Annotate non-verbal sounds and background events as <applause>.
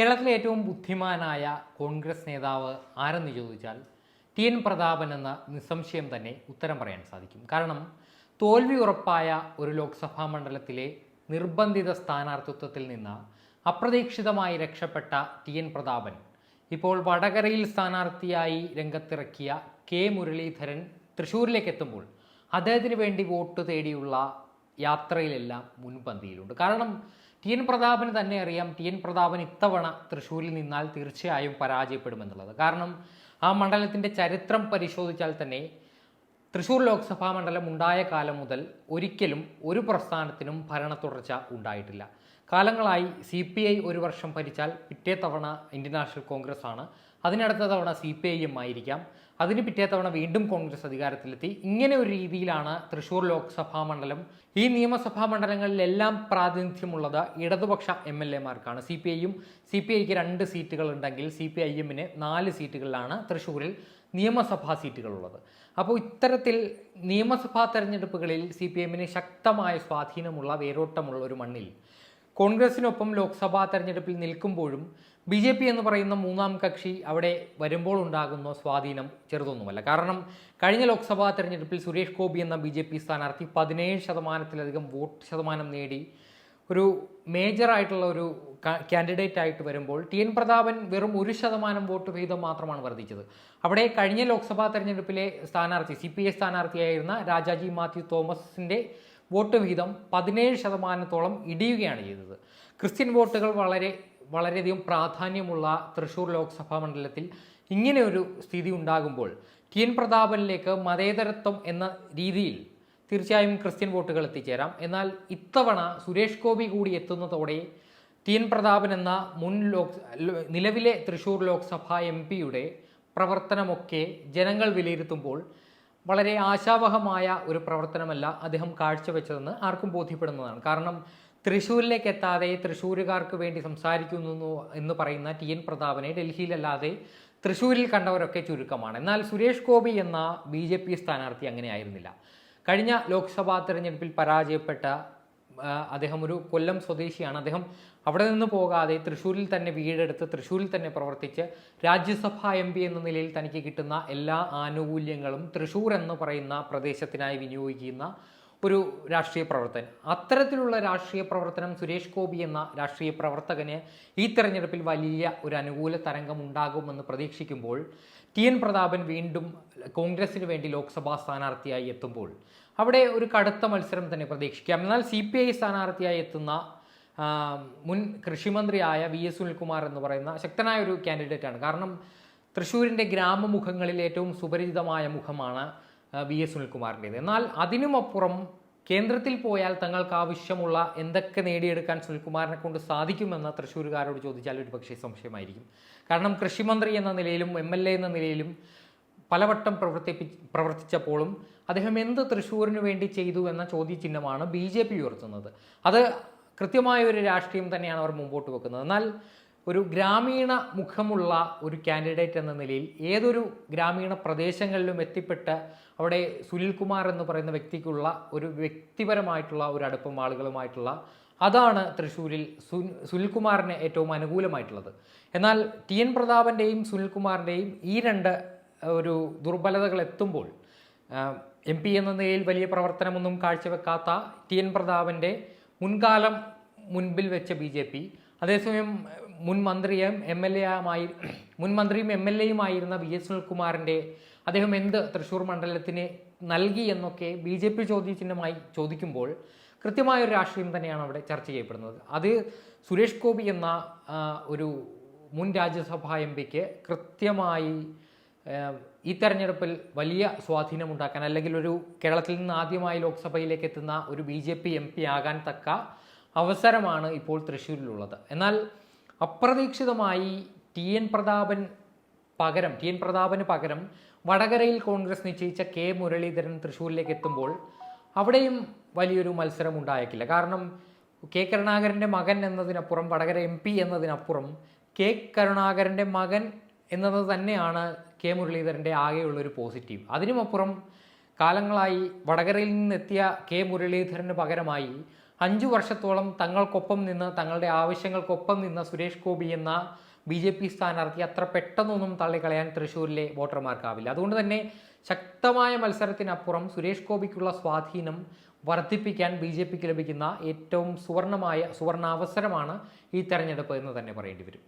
കേരളത്തിലെ ഏറ്റവും ബുദ്ധിമാനായ കോൺഗ്രസ് നേതാവ് ആരെന്ന് ചോദിച്ചാൽ ടി എൻ പ്രതാപൻ എന്ന നിസ്സംശയം തന്നെ ഉത്തരം പറയാൻ സാധിക്കും. കാരണം തോൽവി ഉറപ്പായ ഒരു ലോക്സഭാ മണ്ഡലത്തിലെ നിർബന്ധിത സ്ഥാനാർത്ഥിത്വത്തിൽ നിന്ന് അപ്രതീക്ഷിതമായി രക്ഷപ്പെട്ട ടി എൻ പ്രതാപൻ ഇപ്പോൾ വടകരയിൽ സ്ഥാനാർത്ഥിയായി രംഗത്തിറക്കിയ കെ മുരളീധരൻ തൃശ്ശൂരിലേക്ക് എത്തുമ്പോൾ അദ്ദേഹത്തിന് വേണ്ടി വോട്ട് തേടിയുള്ള യാത്രയിലെല്ലാം മുൻപന്തിയിലുണ്ട്. കാരണം ടി എൻ പ്രതാപന് തന്നെ അറിയാം. ടി എൻ പ്രതാപൻ ഇത്തവണ തൃശ്ശൂരിൽ നിന്നാൽ തീർച്ചയായും പരാജയപ്പെടുമെന്നുള്ളത്. കാരണം ആ മണ്ഡലത്തിന്റെ ചരിത്രം പരിശോധിച്ചാൽ തന്നെ തൃശ്ശൂർ ലോക്സഭാ മണ്ഡലം ഉണ്ടായ കാലം മുതൽ ഒരിക്കലും ഒരു പ്രസ്ഥാനത്തിനും ഭരണ തുടർച്ച ഉണ്ടായിട്ടില്ല. കാലങ്ങളായി സി പി ഐ ഒരു വർഷം ഭരിച്ചാൽ പിറ്റേ തവണ ഇന്ത്യൻ നാഷണൽ കോൺഗ്രസ് ആണ് അതിനടുത്ത തവണ സി പി ഐ എം ആയിരിക്കാം അതിന് പിറ്റേ തവണ വീണ്ടും കോൺഗ്രസ് അധികാരത്തിലെത്തി. ഇങ്ങനെ ഒരു രീതിയിലാണ് തൃശൂർ ലോക്സഭാ മണ്ഡലം. ഈ നിയമസഭാ മണ്ഡലങ്ങളിലെല്ലാം പ്രാതിനിധ്യമുള്ളത് ഇടതുപക്ഷ എം എൽ എമാർക്കാണ്. സി പി ഐയും സി പി ഐക്ക് രണ്ട് സീറ്റുകൾ ഉണ്ടെങ്കിൽ സി പി ഐ എമ്മിന് നാല് സീറ്റുകളിലാണ് തൃശ്ശൂരിൽ നിയമസഭാ സീറ്റുകളുള്ളത്. അപ്പോൾ ഇത്തരത്തിൽ നിയമസഭാ തെരഞ്ഞെടുപ്പുകളിൽ സി പി എമ്മിന് ശക്തമായ സ്വാധീനമുള്ള വേരോട്ടമുള്ള ഒരു മണ്ണിൽ കോൺഗ്രസിനൊപ്പം ലോക്സഭാ തെരഞ്ഞെടുപ്പിൽ നിൽക്കുമ്പോഴും ബി ജെ പി എന്ന് പറയുന്ന മൂന്നാം കക്ഷി അവിടെ വരുമ്പോൾ ഉണ്ടാകുന്ന സ്വാധീനം ചെറുതൊന്നുമല്ല. കാരണം കഴിഞ്ഞ ലോക്സഭാ തെരഞ്ഞെടുപ്പിൽ സുരേഷ് ഗോപി എന്ന ബി ജെ പി സ്ഥാനാർത്ഥി പതിനേഴ് ശതമാനത്തിലധികം വോട്ട് ശതമാനം നേടി ഒരു മേജറായിട്ടുള്ള ഒരു കാൻഡിഡേറ്റ് ആയിട്ട് വരുമ്പോൾ ടി എൻ പ്രതാപൻ വെറും ഒരു ശതമാനം വോട്ട് വീതം മാത്രമാണ് വർദ്ധിച്ചത്. അവിടെ കഴിഞ്ഞ ലോക്സഭാ തെരഞ്ഞെടുപ്പിലെ സ്ഥാനാർത്ഥി സി പി ഐ സ്ഥാനാർത്ഥിയായിരുന്ന രാജാജി മാത്യു തോമസിന്റെ വോട്ട് വിഹിതം പതിനേഴ് ശതമാനത്തോളം ഇടിയുകയാണ് ചെയ്തത്. ക്രിസ്ത്യൻ വോട്ടുകൾ വളരെ വളരെയധികം പ്രാധാന്യമുള്ള തൃശൂർ ലോക്സഭാ മണ്ഡലത്തിൽ ഇങ്ങനെ ഒരു സ്ഥിതി ഉണ്ടാകുമ്പോൾ ടി എൻ പ്രതാപനിലേക്ക് മതേതരത്വം എന്ന രീതിയിൽ തീർച്ചയായും ക്രിസ്ത്യൻ വോട്ടുകൾ എത്തിച്ചേരാം. എന്നാൽ ഇത്തവണ സുരേഷ് ഗോപി കൂടി എത്തുന്നതോടെ ടി എൻ പ്രതാപൻ എന്ന മുൻ ലോക് നിലവിലെ തൃശൂർ ലോക്സഭാ എം പിയുടെ പ്രവർത്തനമൊക്കെ ജനങ്ങൾ വിലയിരുത്തുമ്പോൾ വളരെ ആശാവഹമായ ഒരു പ്രവർത്തനമല്ല അദ്ദേഹം കാഴ്ചവെച്ചതെന്ന് ആർക്കും ബോധ്യപ്പെടുന്നതാണ്. കാരണം തൃശ്ശൂരിലേക്ക് എത്താതെ തൃശ്ശൂരുകാർക്ക് വേണ്ടി സംസാരിക്കുന്നു എന്ന് പറയുന്ന ടി എൻ പ്രതാപനെ ഡൽഹിയിലല്ലാതെ തൃശ്ശൂരിൽ കണ്ടവരൊക്കെ ചുരുക്കമാണ്. എന്നാൽ സുരേഷ് ഗോപി എന്ന ബി ജെ പി സ്ഥാനാർത്ഥി അങ്ങനെയായിരുന്നില്ല കഴിഞ്ഞ ലോക്സഭാ തെരഞ്ഞെടുപ്പിൽ പരാജയപ്പെട്ട അദ്ദേഹം ഒരു കൊല്ലം സ്വദേശിയാണ്. അദ്ദേഹം അവിടെ നിന്ന് പോകാതെ തൃശ്ശൂരിൽ തന്നെ വീടെടുത്ത് തൃശ്ശൂരിൽ തന്നെ പ്രവർത്തിച്ച് രാജ്യസഭാ എം പി എന്ന നിലയിൽ തനിക്ക് കിട്ടുന്ന എല്ലാ ആനുകൂല്യങ്ങളും തൃശ്ശൂർ എന്ന് പറയുന്ന പ്രദേശത്തിനായി വിനിയോഗിക്കുന്ന ഒരു രാഷ്ട്രീയ പ്രവർത്തകൻ. അത്തരത്തിലുള്ള രാഷ്ട്രീയ പ്രവർത്തനം സുരേഷ് ഗോപി എന്ന രാഷ്ട്രീയ പ്രവർത്തകന് ഈ തെരഞ്ഞെടുപ്പിൽ വലിയ ഒരു അനുകൂല തരംഗം ഉണ്ടാകുമെന്ന് പ്രതീക്ഷിക്കുമ്പോൾ ടി എൻ പ്രതാപൻ വീണ്ടും കോൺഗ്രസിന് വേണ്ടി ലോക്സഭാ സ്ഥാനാർത്ഥിയായി എത്തുമ്പോൾ അവിടെ ഒരു കടുത്ത മത്സരം തന്നെ പ്രതീക്ഷിക്കാം. എന്നാൽ സി പി ഐ സ്ഥാനാർത്ഥിയായി എത്തുന്ന മുൻ കൃഷിമന്ത്രിയായ വി എസ് സുനിൽകുമാർ എന്ന് പറയുന്ന ശക്തനായ ഒരു കാൻഡിഡേറ്റാണ്. കാരണം തൃശ്ശൂരിന്റെ ഗ്രാമമുഖങ്ങളിൽ ഏറ്റവും സുപരിചിതമായ മുഖമാണ് വി എസ് സുനിൽകുമാറിന്റേത് എന്നാൽ അതിനുമപ്പുറം കേന്ദ്രത്തിൽ പോയാൽ തങ്ങൾക്ക് ആവശ്യമുള്ള എന്തൊക്കെ നേടിയെടുക്കാൻ സുനിൽകുമാറിനെ കൊണ്ട് സാധിക്കുമെന്ന് തൃശ്ശൂരുകാരോട് ചോദിച്ചാൽ ഒരു പക്ഷേ സംശയമായിരിക്കും. കാരണം കൃഷിമന്ത്രി എന്ന നിലയിലും എം എൽ എ എന്ന നിലയിലും പലവട്ടം പ്രവർത്തിപ്പി പ്രവർത്തിച്ചപ്പോഴും അദ്ദേഹം എന്ത് തൃശ്ശൂരിന് വേണ്ടി ചെയ്തു എന്ന ചോദ്യചിഹ്നമാണ് ബി ജെ പി ഉയർത്തുന്നത്. അത് കൃത്യമായ ഒരു രാഷ്ട്രീയം തന്നെയാണ് അവർ മുമ്പോട്ട് വെക്കുന്നത്. എന്നാൽ ഒരു ഗ്രാമീണ മുഖമുള്ള ഒരു കാൻഡിഡേറ്റ് എന്ന നിലയിൽ ഏതൊരു ഗ്രാമീണ പ്രദേശങ്ങളിലും എത്തിപ്പെട്ട് അവിടെ സുനിൽകുമാർ എന്ന് പറയുന്ന വ്യക്തിക്കുള്ള ഒരു വ്യക്തിപരമായിട്ടുള്ള ഒരു അടുപ്പം ആളുകളുമായിട്ടുള്ള അതാണ് തൃശ്ശൂരിൽ സുൻ സുനിൽകുമാറിന് ഏറ്റവും അനുകൂലമായിട്ടുള്ളത്. എന്നാൽ ടി എൻ പ്രതാപന്റെയും സുനിൽകുമാറിന്റെയും ഈ രണ്ട് ഒരു ദുർബലതകൾ എത്തുമ്പോൾ എം പി എന്ന നിലയിൽ വലിയ പ്രവർത്തനമൊന്നും കാഴ്ചവെക്കാത്ത ടി എൻ പ്രതാപന്റെ മുൻകാലം മുൻപിൽ വെച്ച ബി ജെ പി അതേസമയം മുൻ മന്ത്രിയും എം എൽ എയുമായി <clears throat> മുൻ മന്ത്രിയും എം എൽ എയുമായിരുന്ന വി എസ് സുനിൽകുമാറിന്റെ അദ്ദേഹം എന്ത് തൃശ്ശൂർ മണ്ഡലത്തിന് നൽകി എന്നൊക്കെ ബി ജെ പി ചോദ്യചിഹ്നമായി ചോദിക്കുമ്പോൾ കൃത്യമായ ഒരു രാഷ്ട്രീയം തന്നെയാണ് അവിടെ ചർച്ച ചെയ്യപ്പെടുന്നത്. അത് സുരേഷ് ഗോപി എന്ന ഒരു മുൻ രാജ്യസഭാ എം പിക്ക് കൃത്യമായി ഈ തെരഞ്ഞെടുപ്പിൽ വലിയ സ്വാധീനമുണ്ടാക്കാൻ അല്ലെങ്കിൽ ഒരു കേരളത്തിൽ നിന്ന് ആദ്യമായി ലോക്സഭയിലേക്ക് എത്തുന്ന ഒരു B J P M P ആകാൻ തക്ക അവസരമാണ് ഇപ്പോൾ തൃശ്ശൂരിലുള്ളത് എന്നാൽ അപ്രതീക്ഷിതമായി ടി എൻ പ്രതാപൻ പകരം ടി എൻ പ്രതാപന് പകരം വടകരയിൽ കോൺഗ്രസ് നിശ്ചയിച്ച കെ മുരളീധരൻ തൃശ്ശൂരിലേക്ക് എത്തുമ്പോൾ അവിടെയും വലിയൊരു മത്സരം ഉണ്ടായേക്കില്ല കാരണം കെ കരുണാകരന്റെ മകൻ എന്നതിനപ്പുറം വടകര എം പി എന്നതിനപ്പുറം കെ കരുണാകരന്റെ മകൻ എന്നത് തന്നെയാണ് കെ മുരളീധരന്റെ ആകെയുള്ളൊരു പോസിറ്റീവ്. അതിനുമപ്പുറം കാലങ്ങളായി വടകരയിൽ നിന്നെത്തിയ കെ മുരളീധരന് പകരമായി അഞ്ചു വർഷത്തോളം തങ്ങൾക്കൊപ്പം നിന്ന് തങ്ങളുടെ ആവശ്യങ്ങൾക്കൊപ്പം നിന്ന സുരേഷ് ഗോപി എന്ന ബി ജെ പി സ്ഥാനാർത്ഥി അത്ര പെട്ടെന്നൊന്നും തള്ളിക്കളയാൻ തൃശ്ശൂരിലെ വോട്ടർമാർക്കാവില്ല. അതുകൊണ്ട് തന്നെ ശക്തമായ മത്സരത്തിനപ്പുറം സുരേഷ് ഗോപിക്കുള്ള സ്വാധീനം വർദ്ധിപ്പിക്കാൻ ബി ജെ പിക്ക് ലഭിക്കുന്ന ഏറ്റവും സുവർണമായ സുവർണാവസരമാണ് ഈ തെരഞ്ഞെടുപ്പ് എന്ന് തന്നെ പറയേണ്ടി വരും.